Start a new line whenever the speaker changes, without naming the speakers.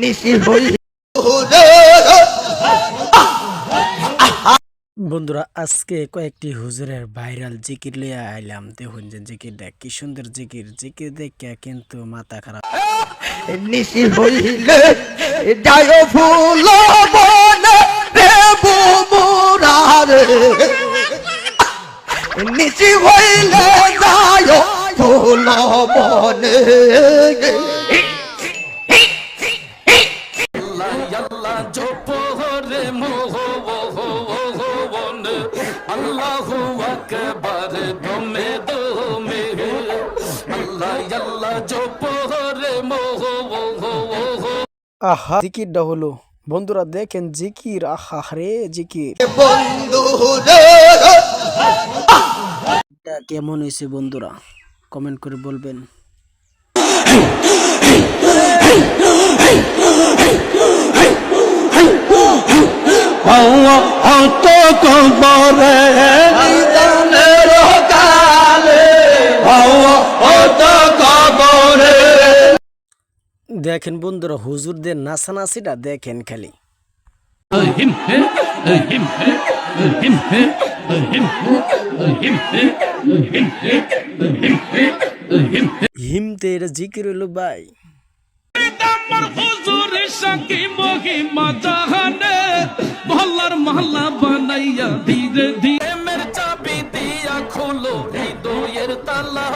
নিশি
বন্ধুরা, আজকে কয়েকটি হুজুরের ভাইরাল জিকির লিয়ে আইলাম। দেখুন যে জিকির দেখ কি সুন্দর জিকির। জিকির দেখে কিন্তু মাথা খারাপ।
নিশি হইলে যায় ফুল নিশি হইলে যায় ফুল বনে
আল্লাহ জোপরে মোহ আল্লাহু আকবার দমে দমে। আল্লাহ আল্লাহ জোপরে মোহ
আহা জিকিরটা হলো। বন্ধুরা দেখেন জিকির আহা রে জিকির।
বন্ধু
কেমন হয়েছে বন্ধুরা? কমেন্ট করে বলবেন।
অত কবরে নিদানের কালে অত কবরে
দেখেন বন্ধুরা হুজুরদের নাচানাচিটা দেখেন খালি। হিমতে এটা জিকির হলো ভাই।
হুজুর সাকি মহিমা দিয়া ধীরে ধীরে মের চাবি দিয়া খোলো হৃদয়ের তালা